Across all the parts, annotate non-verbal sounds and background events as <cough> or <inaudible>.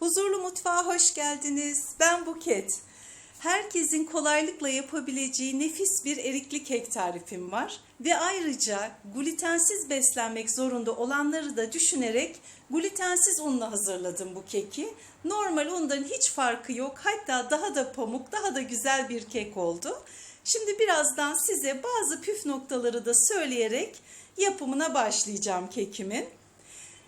Huzurlu mutfağa hoş geldiniz. Ben Buket. Herkesin kolaylıkla yapabileceği nefis bir erikli kek tarifim var. Ve ayrıca glutensiz beslenmek zorunda olanları da düşünerek glutensiz unla hazırladım bu keki. Normal undan hiç farkı yok. Hatta daha da pamuk, daha da güzel bir kek oldu. Şimdi birazdan size bazı püf noktaları da söyleyerek yapımına başlayacağım kekimin.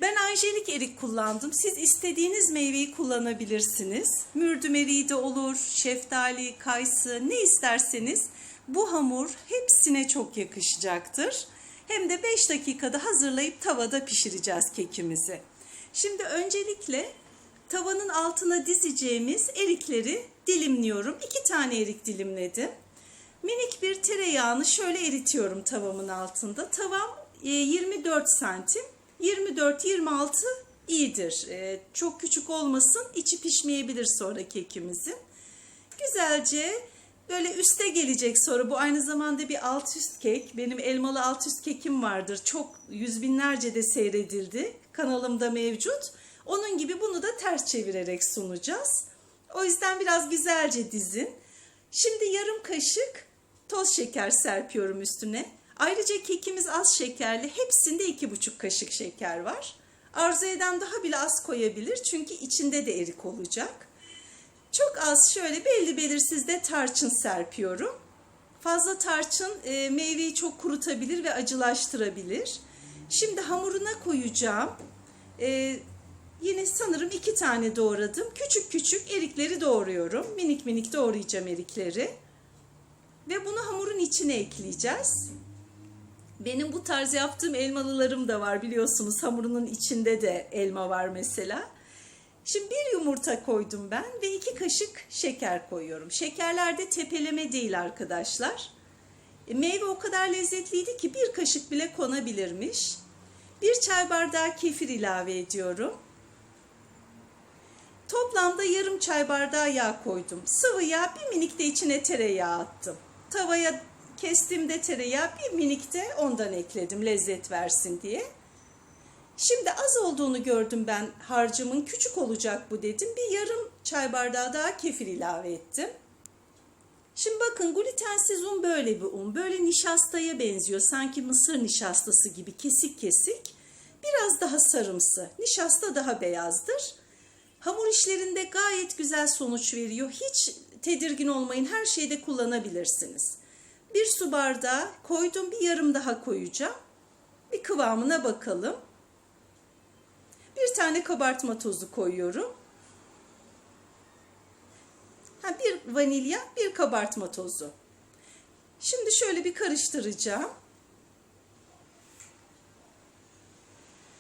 Ben anjelik erik kullandım. Siz istediğiniz meyveyi kullanabilirsiniz. Mürdüm eriği de olur, şeftali, kayısı ne isterseniz bu hamur hepsine çok yakışacaktır. Hem de 5 dakikada hazırlayıp tavada pişireceğiz kekimizi. Şimdi öncelikle tavanın altına dizeceğimiz erikleri dilimliyorum. 2 tane erik dilimledim. Minik bir tereyağını şöyle eritiyorum tavamın altında. Tavam e, 24 santim. 24-26 iyidir. Ee, çok küçük olmasın, içi pişmeyebilir sonra kekimizin. Güzelce böyle üste gelecek sonra. Bu aynı zamanda bir alt üst kek. Benim elmalı alt üst kekim vardır. Çok yüz binlerce de seyredildi. Kanalımda mevcut. Onun gibi bunu da ters çevirerek sunacağız. O yüzden biraz güzelce dizin. Şimdi yarım kaşık toz şeker serpiyorum üstüne. Ayrıca kekimiz az şekerli. Hepsinde iki buçuk kaşık şeker var. Arzu eden daha bile az koyabilir. Çünkü içinde de erik olacak. Çok az şöyle belli belirsiz de tarçın serpiyorum. Fazla tarçın e, meyveyi çok kurutabilir ve acılaştırabilir. Şimdi hamuruna koyacağım. E, yine sanırım iki tane doğradım. Küçük küçük erikleri doğruyorum. Minik minik doğrayacağım erikleri. Ve bunu hamurun içine ekleyeceğiz. Benim bu tarz yaptığım elmalılarım da var biliyorsunuz. Hamurunun içinde de elma var mesela. Şimdi bir yumurta koydum ben ve iki kaşık şeker koyuyorum. Şekerlerde tepeleme değil arkadaşlar. E, meyve o kadar lezzetliydi ki bir kaşık bile konabilirmiş. Bir çay bardağı kefir ilave ediyorum. Toplamda yarım çay bardağı yağ koydum. Sıvı yağ bir minik de içine tereyağı attım. Tavaya kestiğimde tereyağı bir minik de ondan ekledim lezzet versin diye. Şimdi az olduğunu gördüm ben harcımın küçük olacak bu dedim. Bir yarım çay bardağı daha kefir ilave ettim. Şimdi bakın glutensiz un böyle bir un. Böyle nişastaya benziyor. Sanki mısır nişastası gibi kesik kesik. Biraz daha sarımsı. Nişasta daha beyazdır. Hamur işlerinde gayet güzel sonuç veriyor. Hiç tedirgin olmayın. Her şeyde kullanabilirsiniz. Bir su bardağı koydum. Bir yarım daha koyacağım. Bir kıvamına bakalım. Bir tane kabartma tozu koyuyorum. Ha, bir vanilya, bir kabartma tozu. Şimdi şöyle bir karıştıracağım.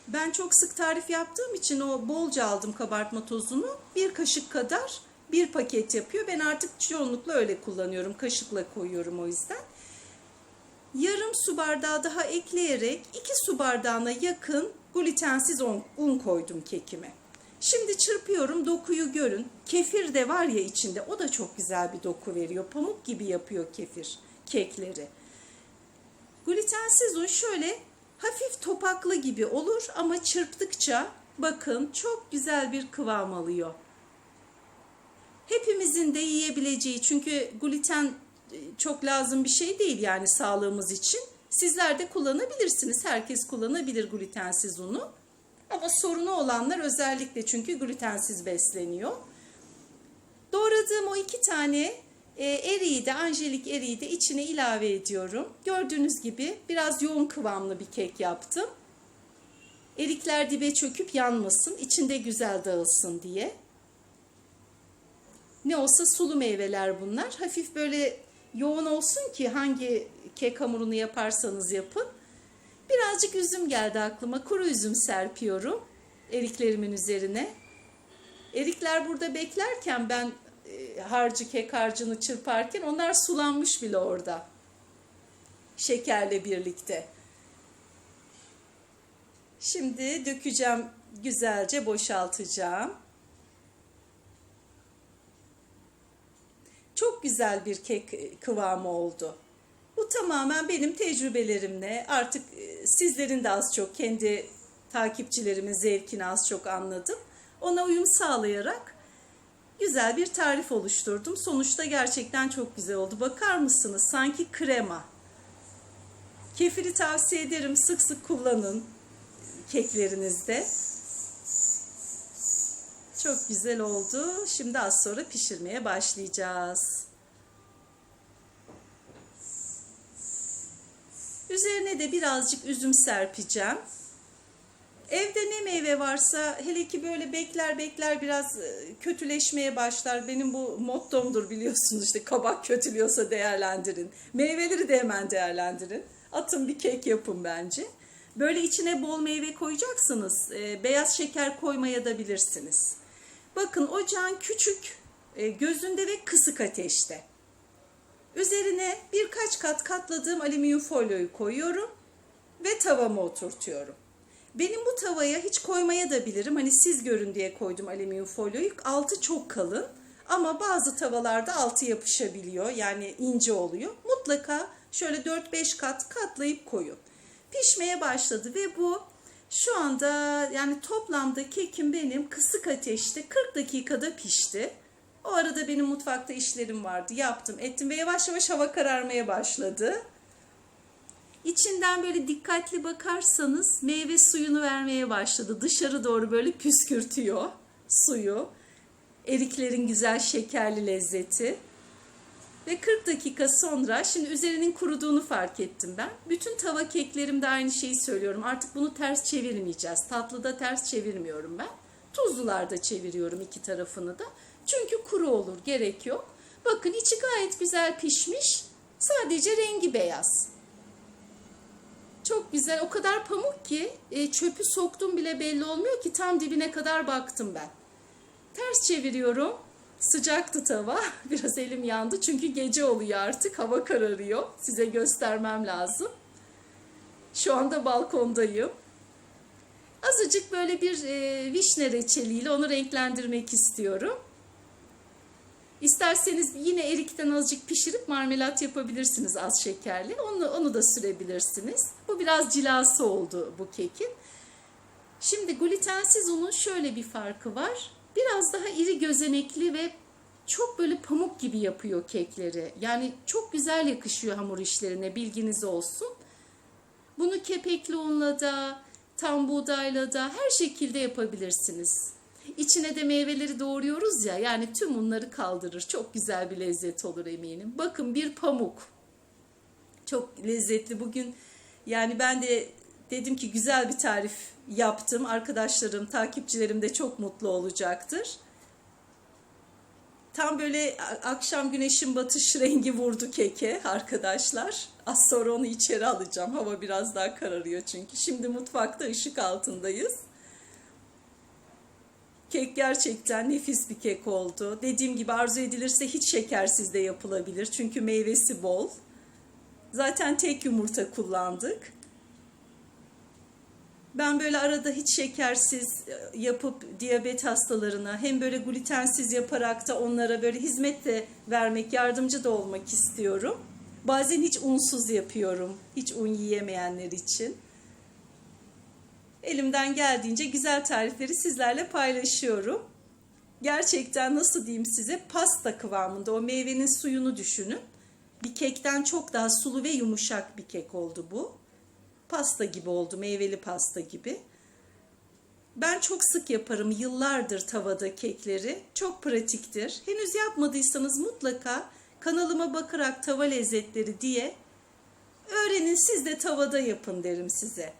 Ben çok sık tarif yaptığım için o bolca aldım kabartma tozunu. Bir kaşık kadar bir paket yapıyor. Ben artık çoğunlukla öyle kullanıyorum. Kaşıkla koyuyorum o yüzden. Yarım su bardağı daha ekleyerek 2 su bardağına yakın glutensiz un koydum kekime. Şimdi çırpıyorum dokuyu görün. Kefir de var ya içinde o da çok güzel bir doku veriyor. Pamuk gibi yapıyor kefir kekleri. Glutensiz un şöyle hafif topaklı gibi olur ama çırptıkça bakın çok güzel bir kıvam alıyor. Hepimizin de yiyebileceği çünkü gluten çok lazım bir şey değil yani sağlığımız için. Sizler de kullanabilirsiniz. Herkes kullanabilir glutensiz unu. Ama sorunu olanlar özellikle çünkü glutensiz besleniyor. Doğradığım o iki tane e, eriği de anjelik eriği de içine ilave ediyorum. Gördüğünüz gibi biraz yoğun kıvamlı bir kek yaptım. Erikler dibe çöküp yanmasın, içinde güzel dağılsın diye. Ne olsa sulu meyveler bunlar. Hafif böyle yoğun olsun ki hangi kek hamurunu yaparsanız yapın. Birazcık üzüm geldi aklıma. Kuru üzüm serpiyorum eriklerimin üzerine. Erikler burada beklerken ben e, harcı kek harcını çırparken onlar sulanmış bile orada. Şekerle birlikte. Şimdi dökeceğim güzelce boşaltacağım. Çok güzel bir kek kıvamı oldu. Bu tamamen benim tecrübelerimle artık sizlerin de az çok kendi takipçilerimin zevkini az çok anladım. Ona uyum sağlayarak güzel bir tarif oluşturdum. Sonuçta gerçekten çok güzel oldu. Bakar mısınız? Sanki krema. Kefiri tavsiye ederim. Sık sık kullanın keklerinizde. Çok güzel oldu. Şimdi az sonra pişirmeye başlayacağız. Üzerine de birazcık üzüm serpeceğim. Evde ne meyve varsa hele ki böyle bekler bekler biraz e, kötüleşmeye başlar. Benim bu mottomdur biliyorsunuz işte kabak kötülüyorsa değerlendirin. Meyveleri de hemen değerlendirin. Atın bir kek yapın bence. Böyle içine bol meyve koyacaksınız. E, beyaz şeker koymaya da bilirsiniz. Bakın ocağın küçük e, gözünde ve kısık ateşte. Üzerine birkaç kat katladığım alüminyum folyoyu koyuyorum ve tavama oturtuyorum. Benim bu tavaya hiç koymaya da bilirim. Hani siz görün diye koydum alüminyum folyoyu. Altı çok kalın ama bazı tavalarda altı yapışabiliyor. Yani ince oluyor. Mutlaka şöyle 4-5 kat katlayıp koyun. Pişmeye başladı ve bu şu anda yani toplamda kekim benim kısık ateşte 40 dakikada pişti. O arada benim mutfakta işlerim vardı. Yaptım, ettim ve yavaş yavaş hava kararmaya başladı. İçinden böyle dikkatli bakarsanız meyve suyunu vermeye başladı. Dışarı doğru böyle püskürtüyor suyu. Eriklerin güzel şekerli lezzeti. Ve 40 dakika sonra şimdi üzerinin kuruduğunu fark ettim ben. Bütün tava keklerimde aynı şeyi söylüyorum. Artık bunu ters çevirmeyeceğiz. Tatlıda ters çevirmiyorum ben. Tuzlularda çeviriyorum iki tarafını da. Çünkü kuru olur, gerek yok. Bakın içi gayet güzel pişmiş. Sadece rengi beyaz. Çok güzel. O kadar pamuk ki e, çöpü soktum bile belli olmuyor ki tam dibine kadar baktım ben. Ters çeviriyorum. Sıcaktı tava. <laughs> Biraz elim yandı çünkü gece oluyor artık. Hava kararıyor. Size göstermem lazım. Şu anda balkondayım. Azıcık böyle bir e, vişne reçeliyle onu renklendirmek istiyorum. İsterseniz yine erikten azıcık pişirip marmelat yapabilirsiniz az şekerli. Onu, onu da sürebilirsiniz. Bu biraz cilası oldu bu kekin. Şimdi glutensiz unun şöyle bir farkı var. Biraz daha iri gözenekli ve çok böyle pamuk gibi yapıyor kekleri. Yani çok güzel yakışıyor hamur işlerine bilginiz olsun. Bunu kepekli unla da, tam buğdayla da her şekilde yapabilirsiniz. İçine de meyveleri doğruyoruz ya yani tüm bunları kaldırır. Çok güzel bir lezzet olur eminim. Bakın bir pamuk. Çok lezzetli. Bugün yani ben de dedim ki güzel bir tarif yaptım. Arkadaşlarım, takipçilerim de çok mutlu olacaktır. Tam böyle akşam güneşin batış <laughs> rengi vurdu keke arkadaşlar. Az sonra onu içeri alacağım. Hava biraz daha kararıyor çünkü. Şimdi mutfakta ışık altındayız. Kek gerçekten nefis bir kek oldu. Dediğim gibi arzu edilirse hiç şekersiz de yapılabilir. Çünkü meyvesi bol. Zaten tek yumurta kullandık. Ben böyle arada hiç şekersiz e, yapıp diyabet hastalarına hem böyle glutensiz yaparak da onlara böyle hizmet de vermek, yardımcı da olmak istiyorum. Bazen hiç unsuz yapıyorum. Hiç un yiyemeyenler için. Elimden geldiğince güzel tarifleri sizlerle paylaşıyorum. Gerçekten nasıl diyeyim size pasta kıvamında o meyvenin suyunu düşünün. Bir kekten çok daha sulu ve yumuşak bir kek oldu bu. Pasta gibi oldu, meyveli pasta gibi. Ben çok sık yaparım yıllardır tavada kekleri. Çok pratiktir. Henüz yapmadıysanız mutlaka kanalıma bakarak tava lezzetleri diye öğrenin siz de tavada yapın derim size.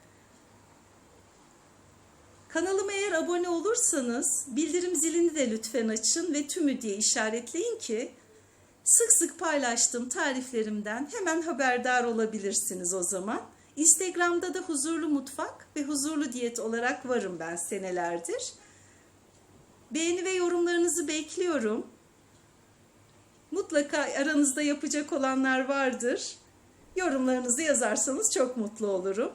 Kanalıma eğer abone olursanız bildirim zilini de lütfen açın ve tümü diye işaretleyin ki sık sık paylaştığım tariflerimden hemen haberdar olabilirsiniz o zaman. Instagram'da da huzurlu mutfak ve huzurlu diyet olarak varım ben senelerdir. Beğeni ve yorumlarınızı bekliyorum. Mutlaka aranızda yapacak olanlar vardır. Yorumlarınızı yazarsanız çok mutlu olurum.